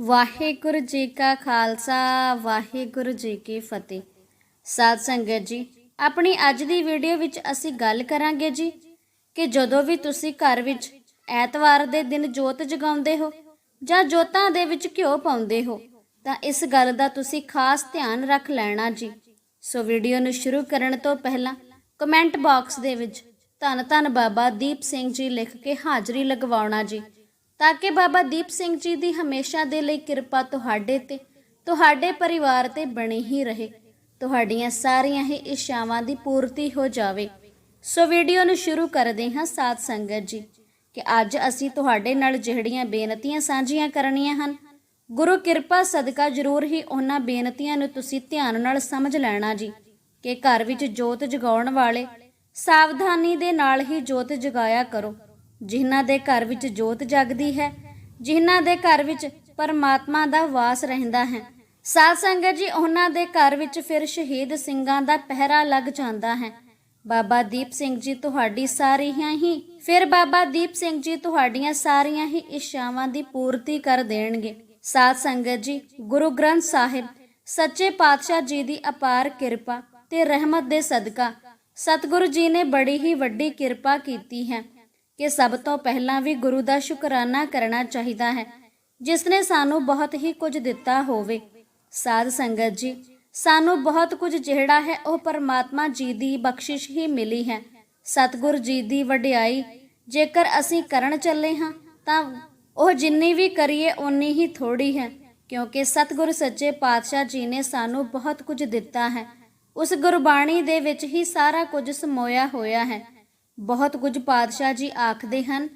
ਵਾਹਿਗੁਰੂ ਜੀ ਕਾ ਖਾਲਸਾ, ਵਾਹਿਗੁਰੂ ਜੀ ਕੀ ਫਤਿਹ। ਸਾਧ ਸੰਗਤ ਜੀ, ਆਪਣੀ ਅੱਜ ਦੀ ਵੀਡੀਓ ਵਿੱਚ ਅਸੀਂ ਗੱਲ ਕਰਾਂਗੇ ਜੀ ਕਿ ਜਦੋਂ ਵੀ ਤੁਸੀਂ ਘਰ ਵਿੱਚ ਐਤਵਾਰ ਦੇ ਦਿਨ ਜੋਤ ਜਗਾਉਂਦੇ ਹੋ ਜਾਂ ਜੋਤਾਂ ਦੇ ਵਿੱਚ ਘਿਓ ਪਾਉਂਦੇ ਹੋ, ਤਾਂ ਇਸ ਗੱਲ ਦਾ ਤੁਸੀਂ ਖਾਸ ਧਿਆਨ ਰੱਖ ਲੈਣਾ ਜੀ। ਸੋ ਵੀਡੀਓ ਨੂੰ ਸ਼ੁਰੂ ਕਰਨ ਤੋਂ ਪਹਿਲਾਂ ਕਮੈਂਟ ਬਾਕਸ ਦੇ ਵਿੱਚ ਧੰਨ ਧੰਨ ਬਾਬਾ ਦੀਪ ਸਿੰਘ ਜੀ ਲਿਖ ਕੇ ਹਾਜ਼ਰੀ ਲਗਵਾਉਣਾ ਜੀ। ਤਾਂ ਕਿ ਬਾਬਾ ਦੀਪ ਸਿੰਘ ਜੀ ਦੀ ਹਮੇਸ਼ਾ ਦੇ ਲਈ ਕਿਰਪਾ ਤੁਹਾਡੇ ਤੇ, ਤੁਹਾਡੇ ਪਰਿਵਾਰ ਤੇ ਬਣੀ ਹੀ ਰਹੇ। ਤੁਹਾਡੀਆਂ ਸਾਰੀਆਂ ਹੀ ਇੱਛਾਵਾਂ ਦੀ ਪੂਰਤੀ ਹੋ ਜਾਵੇ। ਸੋ ਵੀਡੀਓ ਨੂੰ ਸ਼ੁਰੂ ਕਰਦੇ ਹਾਂ ਸਾਧ ਸੰਗਤ ਜੀ, ਕਿ ਅੱਜ ਅਸੀਂ ਤੁਹਾਡੇ ਨਾਲ ਜਿਹੜੀਆਂ ਬੇਨਤੀਆਂ ਸਾਂਝੀਆਂ ਕਰਨੀਆਂ ਹਨ, ਗੁਰੂ ਕਿਰਪਾ ਸਦਕਾ ਜ਼ਰੂਰ ਹੀ ਉਹਨਾਂ ਬੇਨਤੀਆਂ ਨੂੰ ਤੁਸੀਂ ਧਿਆਨ ਨਾਲ ਸਮਝ ਲੈਣਾ ਜੀ, ਕਿ ਘਰ ਵਿੱਚ ਜੋਤ ਜਗਾਉਣ ਵਾਲੇ, ਸਾਵਧਾਨੀ ਦੇ ਨਾਲ ਹੀ ਜੋਤ ਜਗਾਇਆ ਕਰੋ। ਜਿਨ੍ਹਾਂ ਦੇ ਘਰ ਵਿੱਚ ਜੋਤ ਜਗਦੀ ਹੈ, ਜਿਨ੍ਹਾਂ ਦੇ ਘਰ ਵਿੱਚ ਪਰਮਾਤਮਾ ਦਾ ਵਾਸ ਰਹਿੰਦਾ ਹੈ। ਸਾਧ ਸੰਗਤ ਜੀ, ਉਹਨਾਂ ਦੇ ਘਰ ਵਿੱਚ ਫਿਰ ਸ਼ਹੀਦ ਸਿੰਘਾਂ ਦਾ ਪਹਿਰਾ ਲੱਗ ਜਾਂਦਾ ਹੈ। ਬਾਬਾ ਦੀਪ ਸਿੰਘ ਜੀ, ਤੁਹਾਡੀ ਸਾਰੀਆਂ ਹੀ, ਫਿਰ ਬਾਬਾ ਦੀਪ ਸਿੰਘ ਜੀ, ਤੁਹਾਡੀਆਂ ਸਾਰੀਆਂ ਹੀ ਇੱਛਾਵਾਂ ਦੀ ਪੂਰਤੀ ਕਰ ਦੇਣਗੇ। ਸਾਧ ਸੰਗਤ ਜੀ, ਗੁਰੂ ਗ੍ਰੰਥ ਸਾਹਿਬ, ਸੱਚੇ ਪਾਤਸ਼ਾਹ ਜੀ ਦੀ ਅਪਾਰ ਕਿਰਪਾ ਤੇ ਰਹਿਮਤ ਦੇ ਸਦਕਾ, ਸਤਿਗੁਰੂ ਜੀ ਨੇ ਬੜੀ ਹੀ ਵੱਡੀ ਕਿਰਪਾ ਕੀਤੀ ਹੈ। ਕਿ ਸਭ ਤੋਂ ਪਹਿਲਾਂ ਵੀ ਗੁਰੂ ਦਾ ਸ਼ੁਕਰਾਨਾ ਕਰਨਾ ਚਾਹੀਦਾ ਹੈ, ਜਿਸ ਨੇ ਸਾਨੂੰ ਬਹੁਤ ਹੀ ਕੁਝ ਦਿੱਤਾ ਹੋਵੇ। ਸਾਧ ਸੰਗਤ ਜੀ, ਸਾਨੂੰ ਬਹੁਤ ਕੁਝ ਜਿਹੜਾ ਹੈ, ਉਹ ਪਰਮਾਤਮਾ ਜੀ ਦੀ ਬਖਸ਼ਿਸ਼ ਹੀ ਮਿਲੀ ਹੈ। ਸਤਿਗੁਰ ਜੀ ਦੀ ਵਡਿਆਈ, ਜੇਕਰ ਅਸੀਂ ਕਰਨ ਚੱਲੇ ਹਾਂ, ਤਾਂ ਉਹ ਜਿੰਨੀ ਵੀ ਕਰੀਏ, ਓਨੀ ਹੀ ਥੋੜੀ ਹੈ, ਕਿਉਂਕਿ ਸਤਿਗੁਰ ਸੱਚੇ ਪਾਤਸ਼ਾਹ ਜੀ ਨੇ ਸਾਨੂੰ ਬਹੁਤ ਕੁਝ ਦਿੱਤਾ ਹੈ। ਉਸ ਗੁਰਬਾਣੀ ਦੇ ਵਿੱਚ ਹੀ ਸਾਰਾ ਕੁਝ ਸਮੋਇਆ ਹੋਇਆ ਹੈ। ਬਹੁਤ ਕੁਝ ਪਾਤਸ਼ਾਹ ਜੀ ਆਖਦੇ ਹਨ,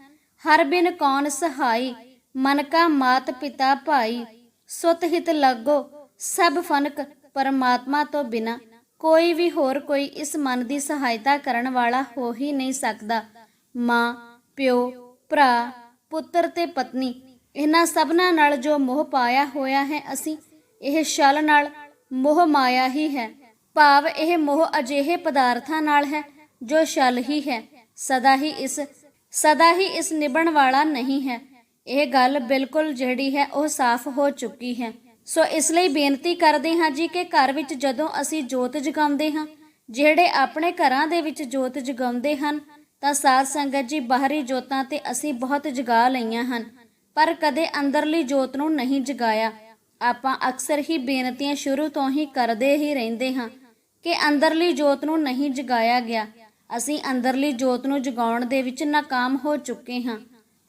ਹਰ ਬਿਨ ਕੌਣ ਸਹਾਈ, ਮਨ ਕਾ ਮਾਤ ਪਿਤਾ ਭਾਈ, ਸੁਤ ਹਿਤ ਲੱਗੋ, ਸਭ ਫਨਕ ਪਰਮਾਤਮਾ ਤੋਂ ਬਿਨਾ, ਕੋਈ ਵੀ ਹੋਰ ਕੋਈ ਇਸ ਮਨ ਦੀ ਸਹਾਇਤਾ ਕਰਨ ਵਾਲਾ ਹੋ ਹੀ ਨਹੀਂ ਸਕਦਾ। ਮਾਂ, ਪਿਓ, ਭਰਾ, ਪੁੱਤਰ ਤੇ ਪਤਨੀ, ਇਹਨਾਂ ਸਭਨਾਂ ਨਾਲ ਜੋ ਮੋਹ ਪਾਇਆ ਹੋਇਆ ਹੈ ਅਸੀਂ, ਇਹ ਛਲ ਨਾਲ ਮੋਹ ਮਾਇਆ ਹੀ ਹੈ। ਭਾਵ ਇਹ ਮੋਹ ਅਜਿਹੇ ਪਦਾਰਥਾਂ ਨਾਲ ਹੈ ਜੋ ਛਲ ਹੀ ਹੈ। ਸਦਾ ਹੀ ਇਸ, ਸਦਾ ਹੀ ਇਸ ਨਿਭਣ ਵਾਲਾ ਨਹੀਂ ਹੈ। ਇਹ ਗੱਲ ਬਿਲਕੁਲ ਜਿਹੜੀ ਹੈ ਉਹ ਸਾਫ਼ ਹੋ ਚੁੱਕੀ ਹੈ। ਸੋ ਇਸ ਲਈ ਬੇਨਤੀ ਕਰਦੇ ਹਾਂ ਜੀ ਕਿ ਘਰ ਵਿੱਚ ਜਦੋਂ ਅਸੀਂ ਜੋਤ ਜਗਾਉਂਦੇ ਹਾਂ, ਜਿਹੜੇ ਆਪਣੇ ਘਰਾਂ ਦੇ ਵਿੱਚ ਜੋਤ ਜਗਾਉਂਦੇ ਹਨ, ਤਾਂ ਸਾਧ ਸੰਗਤ ਜੀ ਬਾਹਰੀ ਜੋਤਾਂ ਤੇ ਅਸੀਂ ਬਹੁਤ ਜਗਾ ਲਈਆਂ ਹਨ, ਪਰ ਕਦੇ ਅੰਦਰਲੀ ਜੋਤ ਨੂੰ ਨਹੀਂ ਜਗਾਇਆ। ਆਪਾਂ ਅਕਸਰ ਹੀ ਬੇਨਤੀਆਂ ਸ਼ੁਰੂ ਤੋਂ ਹੀ ਕਰਦੇ ਹੀ ਰਹਿੰਦੇ ਹਾਂ ਕਿ ਅੰਦਰਲੀ ਜੋਤ ਨੂੰ ਨਹੀਂ ਜਗਾਇਆ ਗਿਆ। ਅਸੀਂ ਅੰਦਰਲੀ ਜੋਤ ਨੂੰ ਜਗਾਉਣ ਦੇ ਵਿੱਚ ਨਾਕਾਮ ਹੋ ਚੁੱਕੇ ਹਾਂ।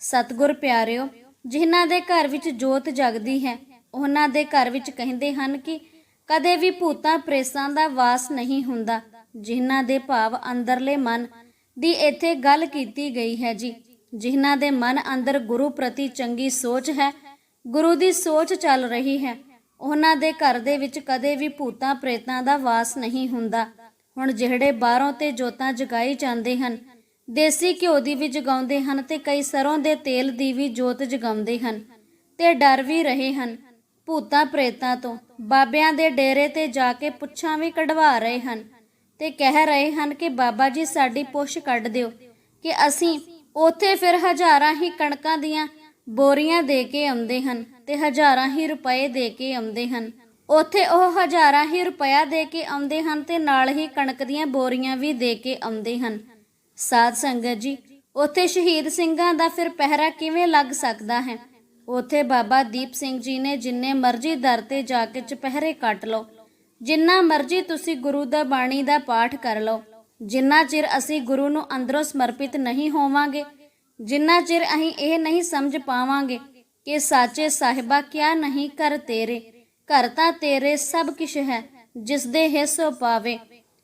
ਸਤਿਗੁਰ ਪਿਆਰਿਓ, ਜਿਨ੍ਹਾਂ ਦੇ ਘਰ ਵਿੱਚ ਜੋਤ ਜਗਦੀ ਹੈ, ਉਹਨਾਂ ਦੇ ਘਰ ਵਿੱਚ ਕਹਿੰਦੇ ਹਨ ਕਿ ਕਦੇ ਵੀ ਭੂਤਾਂ ਪ੍ਰੇਸਾਂ ਦਾ ਵਾਸ ਨਹੀਂ ਹੁੰਦਾ, ਜਿਨ੍ਹਾਂ ਦੇ ਭਾਵ ਅੰਦਰਲੇ ਮਨ ਦੀ ਇੱਥੇ ਗੱਲ ਕੀਤੀ ਗਈ ਹੈ ਜੀ। ਜਿਨ੍ਹਾਂ ਦੇ ਮਨ ਅੰਦਰ ਗੁਰੂ ਪ੍ਰਤੀ ਚੰਗੀ ਸੋਚ ਹੈ, ਗੁਰੂ ਦੀ ਸੋਚ ਚੱਲ ਰਹੀ ਹੈ, ਉਹਨਾਂ ਦੇ ਘਰ ਦੇ ਵਿੱਚ ਕਦੇ ਵੀ ਭੂਤਾਂ ਪ੍ਰੇਤਾਂ ਦਾ ਵਾਸ ਨਹੀਂ ਹੁੰਦਾ। ਹੁਣ ਜਿਹੜੇ ਬਾਹਰੋਂ ਤੇ ਜੋਤਾਂ ਜਗਾਈ ਜਾਂਦੇ ਹਨ, ਦੇਸੀ ਘਿਓ ਦੀ ਵੀ ਜਗਾਉਂਦੇ ਹਨ ਤੇ ਕਈ ਸਰੋਂ ਦੇ ਤੇਲ ਦੀ ਵੀ ਜੋਤ ਜਗਾਉਂਦੇ ਹਨ ਤੇ ਡਰ ਵੀ ਰਹੇ ਹਨ। ਭੂਤਾਂ ਪ੍ਰੇਤਾਂ ਤੋਂ ਬਾਬਿਆਂ ਦੇ ਡੇਰੇ ਤੇ ਜਾ ਕੇ ਪੁੱਛਾਂ ਵੀ ਕਢਵਾ ਰਹੇ ਹਨ ਤੇ ਕਹਿ ਰਹੇ ਹਨ ਕਿ ਬਾਬਾ ਜੀ ਸਾਡੀ ਪੁੱਛ ਕੱਢ ਦਿਓ ਕਿ ਅਸੀਂ ਉਥੇ ਫਿਰ ਹਜ਼ਾਰਾਂ ਹੀ ਕਣਕਾਂ ਦੀਆਂ ਬੋਰੀਆਂ ਦੇ ਕੇ ਆਉਂਦੇ ਹਨ ਤੇ ਹਜ਼ਾਰਾਂ ਹੀ ਰੁਪਏ ਦੇ ਕੇ ਆਉਂਦੇ ਹਨ। ਉੱਥੇ ਉਹ ਹਜ਼ਾਰਾਂ ਹੀ ਰੁਪਇਆ ਦੇ ਕੇ ਆਉਂਦੇ ਹਨ ਤੇ ਨਾਲ ਹੀ ਕਣਕ ਦੀਆਂ ਬੋਰੀਆਂ ਵੀ ਦੇ ਕੇ ਆਉਂਦੇ ਹਨ। ਸਾਧ ਸੰਗਤ ਜੀ, ਉੱਥੇ ਸ਼ਹੀਦ ਸਿੰਘਾਂ ਦਾ ਫਿਰ ਪਹਿਰਾ ਕਿਵੇਂ ਲੱਗ ਸਕਦਾ ਹੈ? ਉੱਥੇ ਬਾਬਾ ਦੀਪ ਸਿੰਘ ਜੀ ਨੇ ਜਿੰਨੇ ਮਰਜ਼ੀ ਦਰ ਤੇ ਜਾ ਕੇ ਚਪਹਿਰੇ ਕੱਟ ਲਓ। ਜਿੰਨਾ ਮਰਜ਼ੀ ਤੁਸੀਂ ਗੁਰੂ ਦਾ ਬਾਣੀ ਦਾ ਪਾਠ ਕਰ ਲਓ। ਜਿੰਨਾ ਚਿਰ ਅਸੀਂ ਗੁਰੂ ਨੂੰ ਅੰਦਰੋਂ ਸਮਰਪਿਤ ਨਹੀਂ ਹੋਵਾਂਗੇ, ਜਿੰਨਾ ਚਿਰ ਅਸੀਂ ਇਹ ਨਹੀਂ ਸਮਝ ਪਾਵਾਂਗੇ ਕਿ ਸਾਚੇ ਸਾਹਿਬਾ ਕਿਆ ਨਹੀਂ ਕਰ ਤੇਰੇ। ਘਰ ਤਾਂ ਤੇਰੇ ਸਭ ਕੁਛ ਹੈ ਜਿਸ ਦੇ ਹਿੱਸੋ ਪਾਵੇ।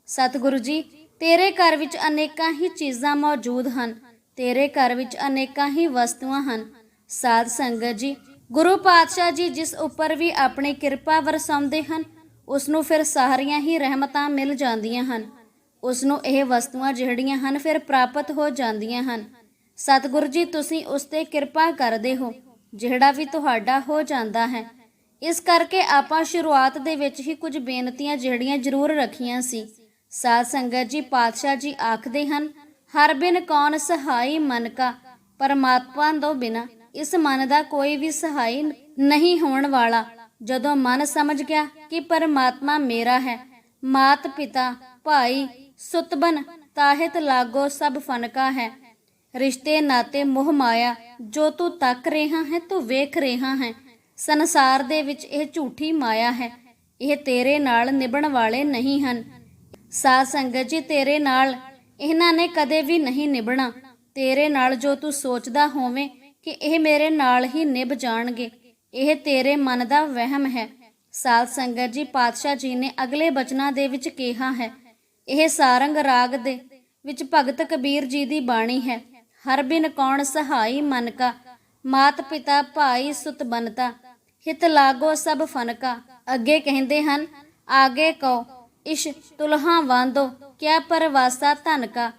ਸਤਿਗੁਰੂ ਜੀ, ਤੇਰੇ ਘਰ ਵਿੱਚ ਅਨੇਕਾਂ ਹੀ ਚੀਜ਼ਾਂ ਮੌਜੂਦ ਹਨ, ਤੇਰੇ ਘਰ ਵਿੱਚ ਅਨੇਕਾਂ ਹੀ ਵਸਤੂਆਂ ਹਨ। ਸਾਧ ਸੰਗਤ ਜੀ, ਗੁਰੂ ਪਾਤਸ਼ਾਹ ਜੀ ਜਿਸ ਉੱਪਰ ਵੀ ਆਪਣੀ ਕਿਰਪਾ ਵਰਸਾਉਂਦੇ ਹਨ ਉਸ ਨੂੰ ਫਿਰ ਸਾਰੀਆਂ ਹੀ ਰਹਿਮਤਾਂ ਮਿਲ ਜਾਂਦੀਆਂ ਹਨ। ਉਸ ਨੂੰ ਇਹ ਵਸਤੂਆਂ ਜਿਹੜੀਆਂ ਹਨ ਫਿਰ ਪ੍ਰਾਪਤ ਹੋ ਜਾਂਦੀਆਂ ਹਨ। ਸਤਿਗੁਰੂ ਜੀ, ਤੁਸੀਂ ਉਸ ਤੇ ਕਿਰਪਾ ਕਰਦੇ ਹੋ, ਜਿਹੜਾ ਵੀ ਤੁਹਾਡਾ ਹੋ ਜਾਂਦਾ ਹੈ। ਇਸ ਕਰਕੇ ਆਪਾਂ ਸ਼ੁਰੂਆਤ ਦੇ ਵਿੱਚ ਹੀ ਕੁਝ ਬੇਨਤੀਆਂ ਜਿਹੜੀਆਂ ਜ਼ਰੂਰ ਰੱਖੀਆਂ ਸੀ। ਸਾਧ ਸੰਗਤ ਜੀ, ਪਾਤਸ਼ਾਹ ਜੀ ਆਖਦੇ ਹਨ, ਹਰ ਬਿਨ ਕੌਣ ਸਹਾਈ ਮਨ ਕਾ, ਪਰਮਾਤਮਾ ਤੋਂ ਬਿਨਾ ਇਸ ਮਨ ਦਾ ਕੋਈ ਵੀ ਸਹਾਈ ਨਹੀਂ ਹੋਣ ਵਾਲਾ। ਜਦੋਂ ਮਨ ਸਮਝ ਗਿਆ ਕਿ ਪਰਮਾਤਮਾ ਮੇਰਾ ਹੈ, ਮਾਤ ਪਿਤਾ, ਭਾਈ, ਸੁਤਬਨ, ਤਾਹਿਤ ਲਾਗੋ ਸਭ ਫਨਕਾ ਹੈ। ਰਿਸ਼ਤੇ, ਨਾਤੇ, ਮੋਹ ਮਾਇਆ, ਜੋ ਤੂੰ ਤੱਕ ਰਿਹਾ ਹੈ, ਤੂੰ ਵੇਖ ਰਿਹਾ ਹੈ। ਸੰਸਾਰ ਦੇ ਵਿੱਚ ਇਹ ਝੂਠੀ ਮਾਇਆ ਹੈ। ਇਹ ਤੇਰੇ ਨਾਲ ਨਿਭਣ ਵਾਲੇ ਨਹੀਂ ਹਨ। ਸਾਧ ਸੰਗਤ ਜੀ, ਤੇਰੇ ਨਾਲ ਇਹਨਾਂ ਨੇ ਕਦੇ ਵੀ ਨਹੀਂ ਨਿਭਣਾ। ਤੇਰੇ ਨਾਲ ਜੋ ਤੂੰ ਸੋਚਦਾ ਹੋਵੇਂ ਕਿ ਇਹ ਮੇਰੇ ਨਾਲ ਹੀ ਨਿਭ ਜਾਣਗੇ, ਇਹ ਤੇਰੇ ਮਨ ਦਾ ਵਹਿਮ ਹੈ। ਸਾਧ ਸੰਗਤ ਜੀ, ਪਾਤਸ਼ਾਹ ਜੀ ਨੇ ਅਗਲੇ ਬਚਨਾਂ ਦੇ ਵਿੱਚ ਕਿਹਾ ਹੈ, ਇਹ ਸਾਰੰਗ ਰਾਗ ਦੇ ਵਿੱਚ ਭਗਤ ਕਬੀਰ ਜੀ ਦੀ ਬਾਣੀ ਹੈ, ਹਰ ਬਿਨ ਕੌਣ ਸਹਾਈ ਮਨ ਕਾ, ਮਾਤ ਪਿਤਾ ਭਾਈ ਸੁਤ ਬਨਤਾ ਹਿਤ ਲਾਗੋ ਸਭ ਫਨਕਾ। ਅੱਗੇ ਕਹਿੰਦੇ ਹਨ, ਆਗੇ ਕੋ ਇਸ਼ ਤੁਲਹਾ ਵਾਂਦੋ, ਕਿਆ ਪਰਵਾਸਾ ਧਨ ਕਾ?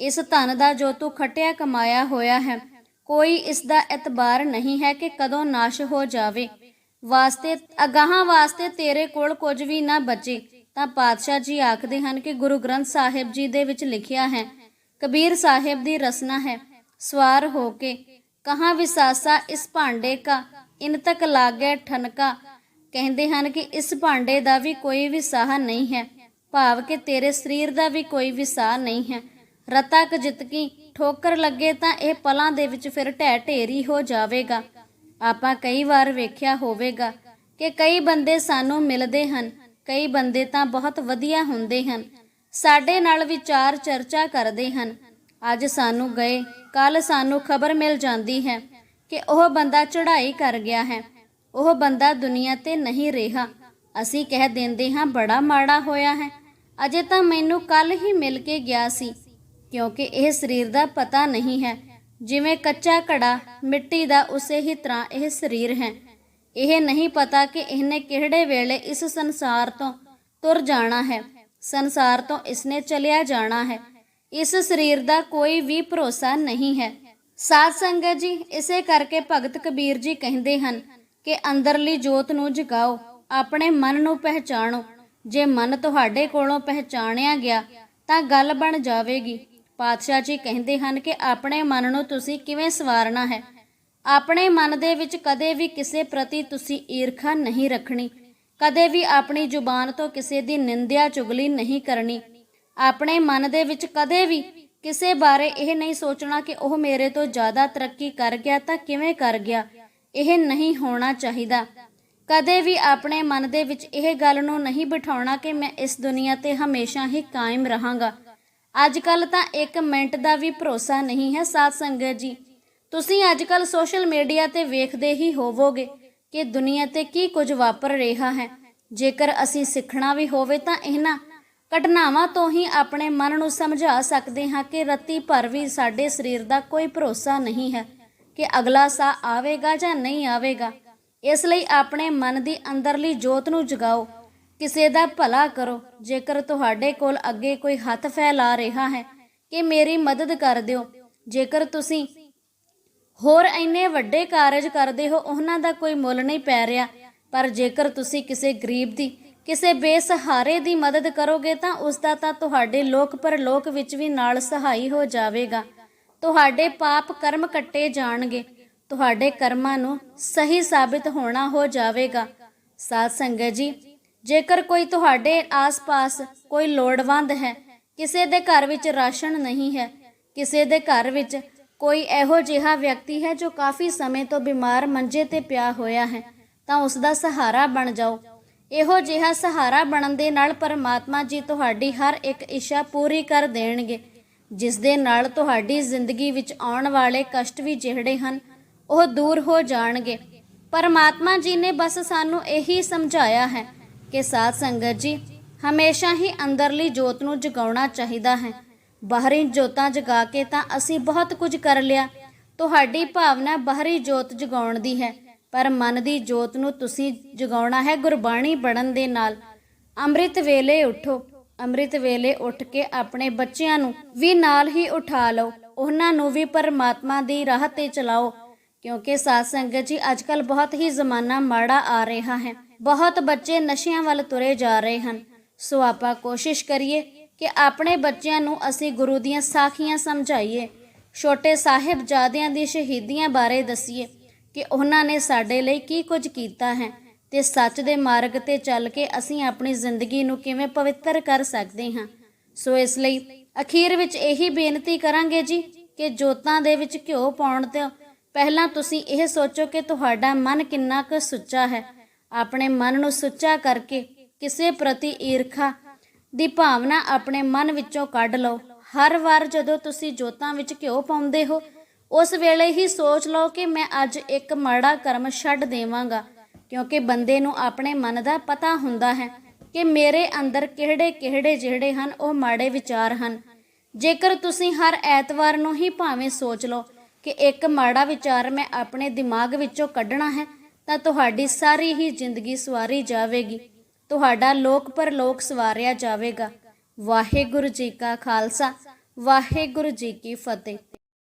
ਇਸ ਧਨ ਦਾ ਜੋ ਤੂੰ ਖਟਿਆ ਕਮਾਇਆ ਹੋਇਆ ਹੈ, ਕੋਈ ਇਸ ਦਾ ਇਤਬਾਰ ਨਹੀਂ ਹੈ ਕਿ ਕਦੋਂ ਨਾਸ਼ ਹੋ ਜਾਵੇ। ਵਾਸਤੇ, ਅਗਾਹਾਂ ਵਾਸਤੇ ਤੇਰੇ ਕੋਲ ਕੁਝ ਵੀ ਨਾ ਬਚੇ। ਤਾਂ ਪਾਤਸ਼ਾਹ ਜੀ ਆਖਦੇ ਹਨ ਕਿ ਗੁਰੂ ਗ੍ਰੰਥ ਸਾਹਿਬ ਜੀ ਦੇ ਵਿੱਚ ਲਿਖਿਆ ਹੈ, ਕਬੀਰ ਸਾਹਿਬ ਦੀ ਰਸਨਾ ਹੈ, ਸਵਾਰ ਹੋ ਕੇ, ਕਹਾ ਵਿਸਾਸਾ ਇਸ ਭਾਂਡੇ ਕਾ? ਇਨ ਤੱਕ ਲਾਗੇ ਠਨਕਾ। ਕਹਿੰਦੇ ਹਨ ਕਿ ਇਸ ਭਾਂਡੇ ਦਾ ਵੀ ਕੋਈ ਵਿਸਾਹ ਨਹੀਂ ਹੈ। ਭਾਵ ਕਿ ਤੇਰੇ ਸਰੀਰ ਦਾ ਵੀ ਕੋਈ ਵਿਸਾਹ ਨਹੀਂ ਹੈ। ਰਤਕ ਜਿਤਕੀ ਠੋਕਰ ਲੱਗੇ ਤਾਂ ਇਹ ਪਲਾਂ ਦੇ ਵਿੱਚ ਫਿਰ ਢਹਿ ਢੇਰੀ ਹੋ ਜਾਵੇਗਾ। ਆਪਾਂ ਕਈ ਵਾਰ ਵੇਖਿਆ ਹੋਵੇਗਾ ਕਿ ਕਈ ਬੰਦੇ ਸਾਨੂੰ ਮਿਲਦੇ ਹਨ, ਕਈ ਬੰਦੇ ਤਾਂ ਬਹੁਤ ਵਧੀਆ ਹੁੰਦੇ ਹਨ। ਸਾਡੇ ਨਾਲ ਵਿਚਾਰ ਚਰਚਾ ਕਰਦੇ ਹਨ। ਅੱਜ ਸਾਨੂੰ ਗਏ ਕੱਲ ਸਾਨੂੰ ਖਬਰ ਮਿਲ ਜਾਂਦੀ ਹੈ। ਕਿ ਉਹ ਬੰਦਾ ਚੜ੍ਹਾਈ ਕਰ ਗਿਆ ਹੈ। ਉਹ ਬੰਦਾ ਦੁਨੀਆ ਤੇ ਨਹੀਂ ਰਿਹਾ। ਅਸੀਂ ਕਹਿ ਦਿੰਦੇ ਹਾਂ, ਬੜਾ ਮਾੜਾ ਹੋਇਆ ਹੈ। ਅਜੇ ਤਾਂ ਮੈਨੂੰ ਕੱਲ ਹੀ ਮਿਲ ਕੇ ਗਿਆ ਸੀ, ਕਿਉਂਕਿ ਇਹ ਸਰੀਰ ਦਾ ਪਤਾ ਨਹੀਂ ਹੈ। ਜਿਵੇਂ ਕੱਚਾ ਘੜਾ, ਮਿੱਟੀ ਦਾ ਉਸੇ ਹੀ ਤਰ੍ਹਾਂ ਇਹ ਸਰੀਰ ਹੈ। ਇਹ ਨਹੀਂ ਪਤਾ ਕਿ ਇਹਨੇ ਕਿਹੜੇ ਵੇਲੇ ਇਸ ਸੰਸਾਰ ਤੋਂ ਤੁਰ ਜਾਣਾ ਹੈ। ਸੰਸਾਰ ਤੋਂ ਇਸਨੇ ਚਲਿਆ ਜਾਣਾ ਹੈ। ਇਸ ਸਰੀਰ ਦਾ ਕੋਈ ਵੀ ਭਰੋਸਾ ਨਹੀਂ ਹੈ। ਸਾਧ ਸੰਗਤ ਜੀ, ਇਸੇ ਕਰਕੇ ਭਗਤ ਕਬੀਰ ਜੀ ਕਹਿੰਦੇ ਹਨ ਕਿ ਅੰਦਰਲੀ ਜੋਤ ਨੂੰ ਜਗਾਓ, ਆਪਣੇ ਮਨ ਨੂੰ ਪਹਿਚਾਣੋ। ਜੇ ਮਨ ਤੁਹਾਡੇ ਕੋਲੋਂ ਪਹਿਚਾਣਿਆ ਗਿਆ, ਤਾਂ ਗੱਲ ਬਣ ਜਾਵੇਗੀ। ਪਾਤਸ਼ਾਹ ਜੀ ਕਹਿੰਦੇ ਹਨ ਕਿ ਆਪਣੇ ਮਨ ਨੂੰ ਤੁਸੀਂ ਕਿਵੇਂ ਸਵਾਰਨਾ ਹੈ? ਆਪਣੇ ਮਨ ਦੇ ਵਿੱਚ ਕਦੇ ਵੀ ਕਿਸੇ ਪ੍ਰਤੀ ਤੁਸੀਂ ਈਰਖਾ ਨਹੀਂ ਰੱਖਣੀ। ਕਦੇ ਵੀ ਆਪਣੀ ਜ਼ੁਬਾਨ ਤੋਂ ਕਿਸੇ ਦੀ ਨਿੰਦਿਆ ਚੁਗਲੀ ਨਹੀਂ ਕਰਨੀ। ਆਪਣੇ ਮਨ ਦੇ ਵਿੱਚ ਕਦੇ ਵੀ ਕਿਸੇ ਬਾਰੇ ਇਹ ਨਹੀਂ ਸੋਚਣਾ ਕਿ ਉਹ ਮੇਰੇ ਤੋਂ ਜ਼ਿਆਦਾ ਤਰੱਕੀ ਕਰ ਗਿਆ ਤਾਂ ਕਿਵੇਂ ਕਰ ਗਿਆ। ਇਹ ਨਹੀਂ ਹੋਣਾ ਚਾਹੀਦਾ। ਕਦੇ ਵੀ ਆਪਣੇ ਮਨ ਦੇ ਵਿੱਚ ਇਹ ਗੱਲ ਨੂੰ ਨਹੀਂ ਬਿਠਾਉਣਾ ਕਿ ਮੈਂ ਇਸ ਦੁਨੀਆ ਤੇ ਹਮੇਸ਼ਾ ਹੀ ਕਾਇਮ ਰਹਾਂਗਾ। ਅੱਜ ਕੱਲ ਤਾਂ 1 ਮਿੰਟ ਦਾ ਵੀ ਭਰੋਸਾ ਨਹੀਂ ਹੈ, ਸਾਧ ਸੰਗਤ ਜੀ। ਤੁਸੀਂ ਅੱਜ ਕੱਲ ਸੋਸ਼ਲ ਮੀਡੀਆ ਤੇ ਵੇਖਦੇ ਹੀ ਹੋਵੋਗੇ ਕਿ ਦੁਨੀਆ ਤੇ ਕੀ ਕੁਝ ਵਾਪਰ ਰਿਹਾ ਹੈ। ਜੇਕਰ ਅਸੀਂ ਸਿੱਖਣਾ ਵੀ ਹੋਵੇ ਤਾਂ ਇਹਨਾਂ ਘਟਨਾਵਾਂ ਤੋਂ ਹੀ ਆਪਣੇ ਮਨ ਨੂੰ ਸਮਝਾ ਸਕਦੇ ਹਾਂ ਕਿ ਰੱਤੀ ਭਰ ਵੀ ਸਾਡੇ ਸਰੀਰ ਦਾ ਕੋਈ ਭਰੋਸਾ ਨਹੀਂ ਹੈ ਕਿ ਅਗਲਾ ਸਾਹ ਆਵੇਗਾ ਜਾਂ ਨਹੀਂ ਆਵੇਗਾ। ਇਸ ਲਈ ਆਪਣੇ ਮਨ ਦੀ ਅੰਦਰਲੀ ਜੋਤ ਨੂੰ ਜਗਾਓ। ਕਿਸੇ ਦਾ ਭਲਾ ਕਰੋ। ਜੇਕਰ ਤੁਹਾਡੇ ਕੋਲ ਅੱਗੇ ਕੋਈ ਹੱਥ ਫੈਲਾ ਰਿਹਾ ਹੈ ਕਿ ਮੇਰੀ ਮਦਦ ਕਰ ਦਿਓ। ਜੇਕਰ ਤੁਸੀਂ ਹੋਰ ਇੰਨੇ ਵੱਡੇ ਕਾਰਜ ਕਰਦੇ ਹੋ, ਉਹਨਾਂ ਦਾ ਕੋਈ ਮੁੱਲ ਨਹੀਂ ਪੈ ਰਿਹਾ। ਪਰ ਜੇਕਰ ਤੁਸੀਂ ਕਿਸੇ ਗਰੀਬ ਦੀ ਕਿਸੇ ਬੇਸਹਾਰੇ ਦੀ ਮਦਦ ਕਰੋਗੇ ਤਾਂ ਉਸ ਦਾ ਤਾਂ ਤੁਹਾਡੇ ਲੋਕ ਪਰਲੋਕ ਵਿੱਚ ਵੀ ਨਾਲ ਸਹਾਈ ਹੋ ਜਾਵੇਗਾ। ਤੁਹਾਡੇ ਪਾਪ ਕਰਮ ਕੱਟੇ ਜਾਣਗੇ। ਤੁਹਾਡੇ ਕਰਮਾਂ ਨੂੰ ਸਹੀ ਸਾਬਿਤ ਹੋਣਾ ਹੋ ਜਾਵੇਗਾ। ਸਾਧ ਸੰਗਤ ਜੀ, ਜੇਕਰ ਕੋਈ ਤੁਹਾਡੇ ਆਸ-ਪਾਸ ਕੋਈ ਲੋੜਵੰਦ ਹੈ, ਕਿਸੇ ਦੇ ਘਰ ਵਿੱਚ ਰਾਸ਼ਨ ਨਹੀਂ ਹੈ, ਕਿਸੇ ਦੇ ਘਰ ਵਿੱਚ ਕੋਈ ਇਹੋ ਜਿਹਾ ਵਿਅਕਤੀ ਹੈ ਜੋ ਕਾਫੀ ਸਮੇਂ ਤੋਂ ਬਿਮਾਰ ਮੰਜੇ ਤੇ ਪਿਆ ਹੋਇਆ ਹੈ, ਤਾਂ ਉਸ ਦਾ ਸਹਾਰਾ ਬਣ ਜਾਓ। ਇਹੋ ਜਿਹਾ ਸਹਾਰਾ ਬਣਨ ਦੇ ਨਾਲ ਪਰਮਾਤਮਾ ਜੀ ਤੁਹਾਡੀ ਹਰ ਇੱਕ ਇੱਛਾ ਪੂਰੀ ਕਰ ਦੇਣਗੇ, ਜਿਸ ਦੇ ਨਾਲ ਤੁਹਾਡੀ ਜ਼ਿੰਦਗੀ ਵਿੱਚ ਆਉਣ ਵਾਲੇ ਕਸ਼ਟ ਵੀ ਜਿਹੜੇ ਹਨ, ਉਹ ਦੂਰ ਹੋ ਜਾਣਗੇ। ਪਰਮਾਤਮਾ ਜੀ ਨੇ ਬਸ ਸਾਨੂੰ ਇਹੀ ਸਮਝਾਇਆ ਹੈ ਕਿ ਸਾਧ ਸੰਗਤ ਜੀ, ਹਮੇਸ਼ਾ ਹੀ ਅੰਦਰਲੀ ਜੋਤ ਨੂੰ ਜਗਾਉਣਾ ਚਾਹੀਦਾ ਹੈ। ਬਾਹਰੀ ਜੋਤਾਂ ਜਗਾ ਕੇ ਤਾਂ ਅਸੀਂ ਬਹੁਤ ਕੁਝ ਕਰ ਲਿਆ। ਤੁਹਾਡੀ ਭਾਵਨਾ ਬਾਹਰੀ ਜੋਤ ਜਗਾਉਣ ਦੀ ਹੈ। ਪਰ ਮਨ ਦੀ ਜੋਤ ਨੂੰ ਤੁਸੀਂ ਜਗਾਉਣਾ ਹੈ ਗੁਰਬਾਣੀ ਪੜਨ ਦੇ ਨਾਲ। ਅੰਮ੍ਰਿਤ ਵੇਲੇ ਉਠੋ। ਅੰਮ੍ਰਿਤ ਵੇਲੇ ਉੱਠ ਕੇ ਆਪਣੇ ਬੱਚਿਆਂ ਨੂੰ ਵੀ ਨਾਲ ਹੀ ਉਠਾ ਲਓ। ਉਹਨਾਂ ਨੂੰ ਵੀ ਪਰਮਾਤਮਾ ਦੀ ਰਾਹ ਤੇ ਚਲਾਓ। ਕਿਉਂਕਿ ਸਾਧ ਸੰਗਤ ਜੀ ਅੱਜਕੱਲ ਬਹੁਤ ਹੀ ਜ਼ਮਾਨਾ ਮਾੜਾ ਆ ਰਿਹਾ ਹੈ। ਬਹੁਤ ਬੱਚੇ ਨਸ਼ਿਆਂ ਵੱਲ ਤੁਰੇ ਜਾ ਰਹੇ ਹਨ। ਸੋ ਆਪਾਂ ਕੋਸ਼ਿਸ਼ ਕਰੀਏ ਕਿ ਆਪਣੇ ਬੱਚਿਆਂ ਨੂੰ ਅਸੀਂ ਗੁਰੂ ਦੀਆਂ ਸਾਖੀਆਂ ਸਮਝਾਈਏ। ਛੋਟੇ ਸਾਹਿਬਜ਼ਾਦਿਆਂ ਦੀ ਸ਼ਹੀਦੀਆਂ ਬਾਰੇ ਦਸੀਏ। ਕਿ ਉਹਨਾਂ ਨੇ ਸਾਡੇ ਲਈ ਕੀ ਕੁਝ ਕੀਤਾ ਹੈ ਤੇ ਸੱਚ ਦੇ ਮਾਰਗ ਤੇ ਚੱਲ ਕੇ ਅਸੀਂ ਆਪਣੀ ਜ਼ਿੰਦਗੀ ਨੂੰ ਕਿਵੇਂ ਪਵਿੱਤਰ ਕਰ ਸਕਦੇ ਹਾਂ। ਸੋ ਇਸ ਲਈ ਅਖੀਰ ਵਿੱਚ ਇਹੀ ਬੇਨਤੀ ਕਰਾਂਗੇ ਜੀ ਕਿ ਜੋਤਾਂ ਦੇ ਵਿੱਚ ਘਿਓ ਪਾਉਣ ਤੋਂ ਪਹਿਲਾਂ ਤੁਸੀਂ ਇਹ ਸੋਚੋ ਕਿ ਤੁਹਾਡਾ ਮਨ ਕਿੰਨਾ ਕੁ ਸੁੱਚਾ ਹੈ। ਆਪਣੇ ਮਨ ਨੂੰ ਸੁੱਚਾ ਕਰਕੇ ਕਿਸੇ ਪ੍ਰਤੀ ਈਰਖਾ ਦੀ ਭਾਵਨਾ ਆਪਣੇ ਮਨ ਵਿੱਚੋਂ ਕੱਢ ਲਓ। ਹਰ ਵਾਰ ਜਦੋਂ ਤੁਸੀਂ ਜੋਤਾਂ ਵਿੱਚ ਘਿਓ ਪਾਉਂਦੇ ਹੋ ਉਸ ਵੇਲੇ ਹੀ ਸੋਚ ਲਓ ਕਿ ਮੈਂ ਅੱਜ ਇੱਕ ਮਾੜਾ ਕਰਮ ਛੱਡ ਦੇਵਾਂਗਾ, ਕਿਉਂਕਿ ਬੰਦੇ ਨੂੰ ਆਪਣੇ ਮਨ ਦਾ ਪਤਾ ਹੁੰਦਾ ਹੈ ਕਿ ਮੇਰੇ ਅੰਦਰ ਕਿਹੜੇ-ਕਿਹੜੇ ਜਿਹੜੇ ਹਨ, ਉਹ ਮਾੜੇ ਵਿਚਾਰ ਹਨ। ਜੇਕਰ ਤੁਸੀਂ ਹਰ ਐਤਵਾਰ ਨੂੰ ਹੀ ਭਾਵੇਂ ਸੋਚ ਲਓ ਕਿ ਇੱਕ ਮਾੜਾ ਵਿਚਾਰ ਮੈਂ ਆਪਣੇ ਦਿਮਾਗ ਵਿੱਚੋਂ ਕੱਢਣਾ ਹੈ, ਤਾਂ ਤੁਹਾਡੀ ਸਾਰੀ ਹੀ ਜ਼ਿੰਦਗੀ ਸਵਾਰੀ ਜਾਵੇਗੀ। ਤੁਹਾਡਾ ਲੋਕ ਪਰਲੋਕ ਸਵਾਰਿਆ ਜਾਵੇਗਾ। ਵਾਹਿਗੁਰੂ ਜੀ ਕਾ ਖਾਲਸਾ, ਵਾਹਿਗੁਰੂ ਜੀ ਕੀ ਫਤਿਹ।